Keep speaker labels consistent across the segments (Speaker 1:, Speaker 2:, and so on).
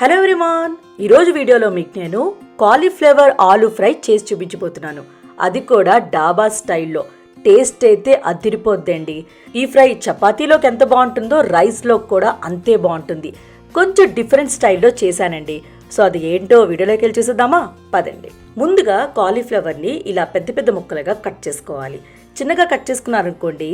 Speaker 1: Hello ఎవ్రీమాన్ ఈరోజు వీడియోలో మీకు నేను కాలీఫ్లవర్ ఆలు ఫ్రై చేసి చూపించబోతున్నాను. అది కూడా డాబా స్టైల్లో. టేస్ట్ అయితే అదిరిపోద్దండి. ఈ ఫ్రై చపాతీలోకి ఎంత బాగుంటుందో రైస్లో కూడా అంతే బాగుంటుంది. కొంచెం డిఫరెంట్ స్టైల్లో చేశానండి. సో అది ఏంటో వీడియోలోకి వెళ్ళి చూసేద్దామా? పదండి. ముందుగా కాలీఫ్లవర్ని ఇలా పెద్ద పెద్ద ముక్కలుగా కట్ చేసుకోవాలి. చిన్నగా కట్ చేసుకున్నారనుకోండి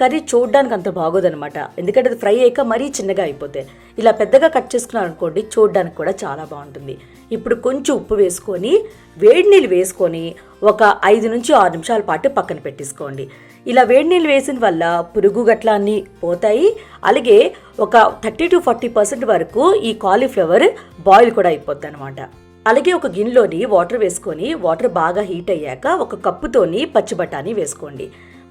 Speaker 1: కర్రీ చూడడానికి అంత బాగోదనమాట ఎందుకంటే అది ఫ్రై అయ్యాక మరీ చిన్నగా అయిపోతే. ఇలా పెద్దగా కట్ చేసుకున్నారనుకోండి చూడడానికి కూడా చాలా బాగుంటుంది. ఇప్పుడు కొంచెం ఉప్పు వేసుకొని వేడి నీళ్ళు వేసుకొని ఒక ఐదు నుంచి ఆరు నిమిషాల పాటు పక్కన పెట్టేసుకోండి. ఇలా వేడి నీళ్ళు వేసిన వల్ల పురుగు గట్ల అన్నీ పోతాయి. అలాగే ఒక థర్టీ టు ఫార్టీ పర్సెంట్ వరకు ఈ కాలీఫ్లవర్ బాయిల్ కూడా అయిపోద్ది అనమాట అలాగే ఒక గిన్నెలోని వాటర్ వేసుకొని వాటర్ బాగా హీట్ అయ్యాక ఒక కప్పుతోని పచ్చి బఠానీ వేసుకోండి.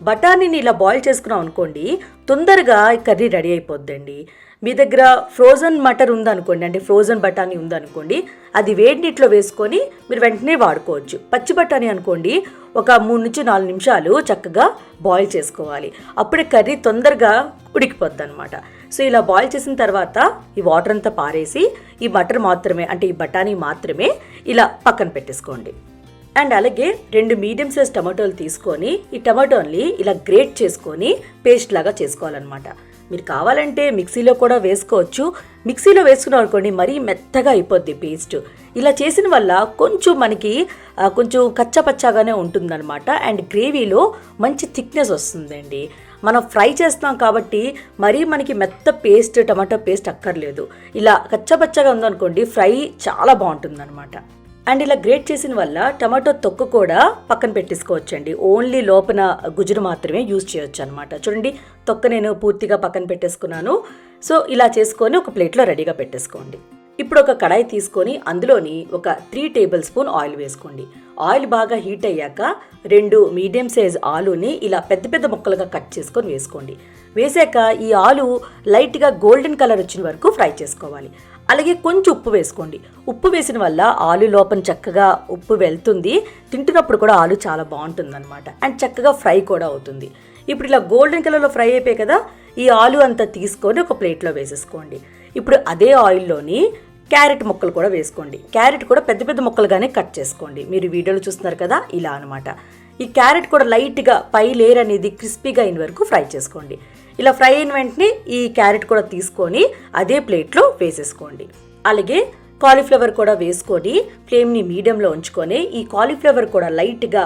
Speaker 1: బఠానీని ఇలా బాయిల్ చేసుకున్నాం అనుకోండి తొందరగా కర్రీ రెడీ అయిపోద్దండి. మీ దగ్గర ఫ్రోజన్ మటర్ ఉందనుకోండి అంటే ఫ్రోజన్ బఠానీ ఉందనుకోండి అది వేడి నీటిలో వేసుకొని మీరు వెంటనే వాడుకోవచ్చు. పచ్చి బఠానీ అనుకోండి ఒక మూడు నుంచి నాలుగు నిమిషాలు చక్కగా బాయిల్ చేసుకోవాలి. అప్పుడే కర్రీ తొందరగా ఉడికిపోద్ది అనమాట సో ఇలా బాయిల్ చేసిన తర్వాత ఈ వాటర్ అంతా పారేసి ఈ బటర్ మాత్రమే అంటే ఈ బఠానీ మాత్రమే ఇలా పక్కన పెట్టేసుకోండి. అండ్ అలాగే రెండు మీడియం సైజ్ టమాటోలు తీసుకొని ఈ టమాటోని ఇలా గ్రేట్ చేసుకొని పేస్ట్ లాగా చేసుకోవాలన్నమాట. మీరు కావాలంటే మిక్సీలో కూడా వేసుకోవచ్చు. మిక్సీలో వేసుకున్నాం అనుకోండి మరీ మెత్తగా అయిపోద్ది పేస్ట్ ఇలా చేసిన వల్ల కొంచెం మనకి కొంచెం కచ్చపచ్చాగానే ఉంటుందన్నమాట. అండ్ గ్రేవీలో మంచి థిక్నెస్ వస్తుందండి. మనం ఫ్రై చేస్తాం కాబట్టి మరీ మనకి మెత్త పేస్ట్ టమాటో పేస్ట్ అక్కర్లేదు. ఇలా కచ్చపచ్చగా ఉందనుకోండి ఫ్రై చాలా బాగుంటుందన్నమాట. అండ్ ఇలా గ్రేట్ చేసిన వల్ల టమాటో తొక్కు కూడా పక్కన పెట్టేసుకోవచ్చండి. ఓన్లీ లోపల గుజ్జును మాత్రమే యూజ్ చేయొచ్చు అనమాట చూడండి తొక్క నేను పూర్తిగా పక్కన పెట్టేసుకున్నాను. సో ఇలా చేసుకొని ఒక ప్లేట్లో రెడీగా పెట్టేసుకోండి. ఇప్పుడు ఒక కడాయి తీసుకొని అందులోని ఒక త్రీ టేబుల్ స్పూన్ ఆయిల్ వేసుకోండి. ఆయిల్ బాగా హీట్ అయ్యాక రెండు మీడియం సైజ్ ఆలుని ఇలా పెద్ద పెద్ద ముక్కలుగా కట్ చేసుకొని వేసుకోండి. వేసాక ఈ ఆలు లైట్గా గోల్డెన్ కలర్ వచ్చిన వరకు ఫ్రై చేసుకోవాలి. అలాగే కొంచెం ఉప్పు వేసుకోండి. ఉప్పు వేసిన వల్ల ఆలు లోపల చక్కగా ఉప్పు వెళ్తుంది. తింటున్నప్పుడు కూడా ఆలు చాలా బాగుంటుంది అనమాట అండ్ చక్కగా ఫ్రై కూడా అవుతుంది. ఇప్పుడు ఇలా గోల్డెన్ కలర్లో ఫ్రై అయిపోయాయి కదా ఈ ఆలు అంతా తీసుకొని ఒక ప్లేట్లో వేసేసుకోండి. ఇప్పుడు అదే ఆయిల్లోని క్యారెట్ ముక్కలు కూడా వేసుకోండి. క్యారెట్ కూడా పెద్ద పెద్ద ముక్కలుగానే కట్ చేసుకోండి. మీరు వీడియోలో చూస్తున్నారు కదా ఇలా అనమాట ఈ క్యారెట్ కూడా లైట్గా పై లేయర్ అనేది క్రిస్పీగా అయిన వరకు ఫ్రై చేసుకోండి. ఇలా ఫ్రై అయిన వెంటనే ఈ క్యారెట్ కూడా తీసుకొని అదే ప్లేట్లో వేసేసుకోండి. అలాగే కాలీఫ్లవర్ కూడా వేసుకొని ఫ్లేమ్ని మీడియంలో ఉంచుకొని ఈ కాలీఫ్లవర్ కూడా లైట్గా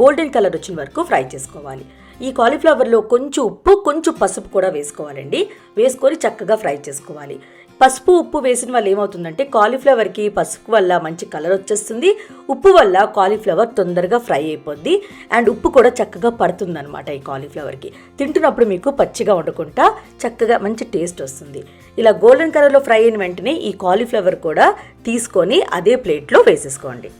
Speaker 1: గోల్డెన్ కలర్ వచ్చిన వరకు ఫ్రై చేసుకోవాలి. ఈ కాలీఫ్లవర్లో కొంచెం ఉప్పు కొంచెం పసుపు కూడా వేసుకోవాలండి. వేసుకొని చక్కగా ఫ్రై చేసుకోవాలి. పసుపు ఉప్పు వేసిన వల్ల ఏమవుతుందంటే కాలీఫ్లవర్కి పసుపు వల్ల మంచి కలర్ వచ్చేస్తుంది. ఉప్పు వల్ల కాలీఫ్లవర్ తొందరగా ఫ్రై అయిపోద్ది. అండ్ ఉప్పు కూడా చక్కగా పడుతుందనమాట ఈ కాలీఫ్లవర్కి. తింటున్నప్పుడు మీకు పచ్చిగా వండుకుంటా చక్కగా మంచి టేస్ట్ వస్తుంది. ఇలా గోల్డెన్ కలర్లో ఫ్రై అయిన వెంటనే ఈ కాలీఫ్లవర్ కూడా తీసుకొని అదే ప్లేట్లో వేసేసుకోండి.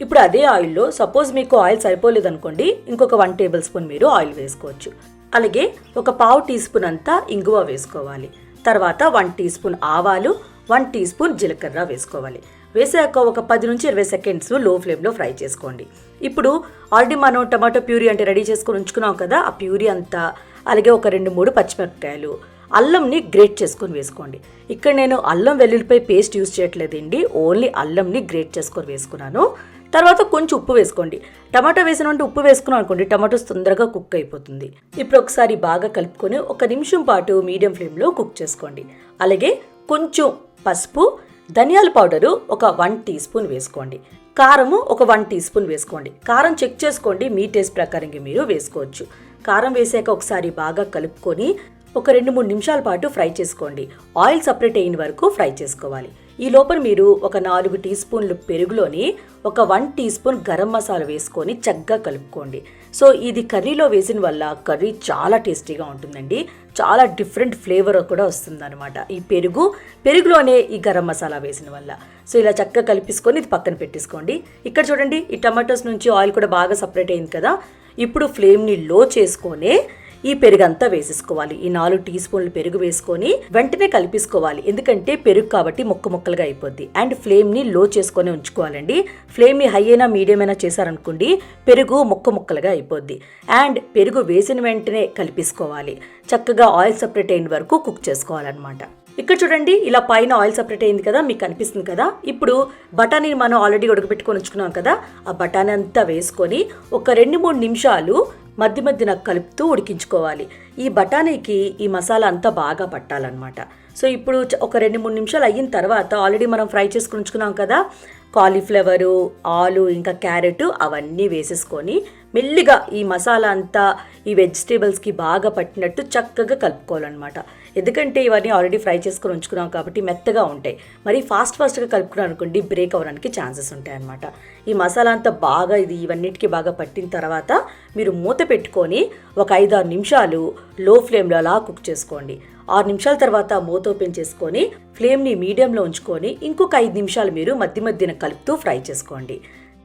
Speaker 1: ఇప్పుడు అదే ఆయిల్లో సపోజ్ మీకు ఆయిల్ సరిపోలేదు అనుకోండి ఇంకొక వన్ టేబుల్ స్పూన్ మీరు ఆయిల్ వేసుకోవచ్చు. అలాగే ఒక పావు టీ స్పూన్ అంతా ఇంగువ వేసుకోవాలి. తర్వాత వన్ టీ స్పూన్ ఆవాలు వన్ టీ స్పూన్ జీలకర్ర వేసుకోవాలి. వేసాక ఒక పది నుంచి ఇరవై సెకండ్స్లో ఫ్లేమ్లో ఫ్రై చేసుకోండి. ఇప్పుడు ఆల్రెడీ మనం టమాటో ప్యూరీ అంటే రెడీ చేసుకొని ఉంచుకున్నాం కదా ఆ ప్యూరీ అంతా అలాగే ఒక రెండు మూడు పచ్చిమిరపకాయలు అల్లంని గ్రేట్ చేసుకొని వేసుకోండి. ఇక్కడ నేను అల్లం వెల్లుల్లిపై పేస్ట్ యూస్ చేయట్లేదండి ఓన్లీ అల్లంని గ్రేట్ చేసుకొని వేసుకున్నాను. తర్వాత కొంచెం ఉప్పు వేసుకోండి. టమాటో వేసిన ఉప్పు వేసుకున్నాం అనుకోండి టమాటోస్ తొందరగా కుక్ అయిపోతుంది. ఇప్పుడు ఒకసారి బాగా కలుపుకొని ఒక నిమిషం పాటు మీడియం ఫ్లేమ్లో కుక్ చేసుకోండి. అలాగే కొంచెం పసుపు ధనియాల పౌడరు ఒక వన్ టీ స్పూన్ వేసుకోండి. కారము ఒక వన్ టీ స్పూన్ వేసుకోండి. కారం చెక్ చేసుకోండి మీ టేస్ట్ ప్రకారంగా మీరు వేసుకోవచ్చు. కారం వేసాక ఒకసారి బాగా కలుపుకొని ఒక రెండు మూడు నిమిషాల పాటు ఫ్రై చేసుకోండి. ఆయిల్ సపరేట్ అయిన వరకు ఫ్రై చేసుకోవాలి. ఈ లోపల మీరు ఒక నాలుగు టీ స్పూన్లు పెరుగులోని ఒక one teaspoon garam masala వేసుకొని చక్కగా కలుపుకోండి. సో ఇది కర్రీలో వేసిన వల్ల కర్రీ చాలా టేస్టీగా ఉంటుందండి. చాలా డిఫరెంట్ ఫ్లేవర్ కూడా వస్తుందన్నమాట. ఈ పెరుగు పెరుగులోనే ఈ గరం మసాలా వేసిన వల్ల. సో ఇలా చక్కగా కలిపేసుకొని ఇది పక్కన పెట్టేసుకోండి. ఇక్కడ చూడండి ఈ టమాటోస్ నుంచి ఆయిల్ కూడా బాగా సపరేట్ అయింది కదా. ఇప్పుడు ఫ్లేమ్ని లో చేసుకొనే ఈ పెరుగు అంతా వేసేసుకోవాలి. ఈ నాలుగు టీ స్పూన్లు పెరుగు వేసుకొని వెంటనే కలిపేసుకోవాలి. ఎందుకంటే పెరుగు కాబట్టి ముక్క ముక్కలుగా అయిపోద్ది. అండ్ ఫ్లేమ్ని లో చేసుకొని ఉంచుకోవాలండి. ఫ్లేమ్ని హై అయినా మీడియం అయినా చేశారనుకోండి పెరుగు ముక్క ముక్కలుగా అయిపోద్ది. అండ్ పెరుగు వేసిన వెంటనే కలిపేసుకోవాలి. చక్కగా ఆయిల్ సపరేట్ అయిన వరకు కుక్ చేసుకోవాలన్నమాట. ఇక్కడ చూడండి ఇలా పైన ఆయిల్ సపరేట్ అయింది కదా మీకు కనిపిస్తుంది కదా? ఇప్పుడు బఠానీని మనం ఆల్రెడీ ఉడకబెట్టుకొని ఉంచుకున్నాం కదా ఆ బఠానీ అంతా వేసుకొని ఒక రెండు మూడు నిమిషాలు మధ్య మధ్యన కలుపుతూ ఉడికించుకోవాలి. ఈ బఠానీకి ఈ మసాలా అంతా బాగా పట్టాలన్నమాట. సో ఇప్పుడు ఒక రెండు మూడు నిమిషాలు అయిన తర్వాత ఆల్రెడీ మనం ఫ్రై చేసుకుని ఉంచుకున్నాం కదా కాలీఫ్లవరు ఆలు ఇంకా క్యారెట్ అవన్నీ వేసేసుకొని మెల్లిగా ఈ మసాలా అంతా ఈ వెజిటేబుల్స్కి బాగా పట్టినట్టు చక్కగా కలుపుకోవాలన్నమాట. ఎందుకంటే ఇవన్నీ ఆల్రెడీ ఫ్రై చేసుకొని ఉంచుకున్నాం కాబట్టి మెత్తగా ఉంటాయి. మరి ఫాస్ట్ ఫాస్ట్గా కలుపుకున్నాం అనుకోండి బ్రేక్ అవ్వడానికి ఛాన్సెస్ ఉంటాయి అనమాట ఈ మసాలా అంతా బాగా ఇది ఇవన్నిటికీ బాగా పట్టిన తర్వాత మీరు మూత పెట్టుకొని ఒక ఐదు ఆరు నిమిషాలు లో ఫ్లేమ్లో అలా కుక్ చేసుకోండి. ఆరు నిమిషాల తర్వాత మూత ఓపెన్ చేసుకొని ఫ్లేమ్ని మీడియంలో ఉంచుకొని ఇంకొక ఐదు నిమిషాలు మీరు మధ్య మధ్యన కలుపుతూ ఫ్రై చేసుకోండి.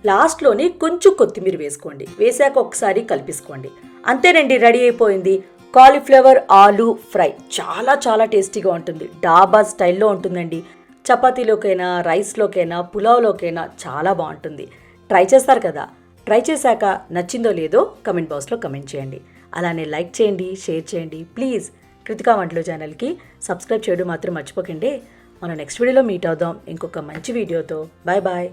Speaker 1: లాస్ట్లోని కొంచెం కొత్తిమీర వేసుకోండి. వేసాక ఒకసారి కలిపేసుకోండి. అంతేనండి రెడీ అయిపోయింది. కాలీఫ్లవర్ ఆలు ఫ్రై. చాలా చాలా టేస్టీగా ఉంటుంది. డాబా స్టైల్లో ఉంటుందండి. చపాతీలోకైనా రైస్లోకైనా పులావ్లోకైనా చాలా బాగుంటుంది. ట్రై చేస్తారు కదా? ట్రై చేశాక నచ్చిందో లేదో కమెంట్ బాక్స్లో కమెంట్ చేయండి. అలానే లైక్ చేయండి షేర్ చేయండి. ప్లీజ్ కృతికా వంటలు ఛానల్కి సబ్స్క్రైబ్ చేయడం మాత్రం మర్చిపోకండి. మనం నెక్స్ట్ వీడియోలో మీట్ అవుదాం. ఇంకొక మంచి వీడియోతో. Bye bye.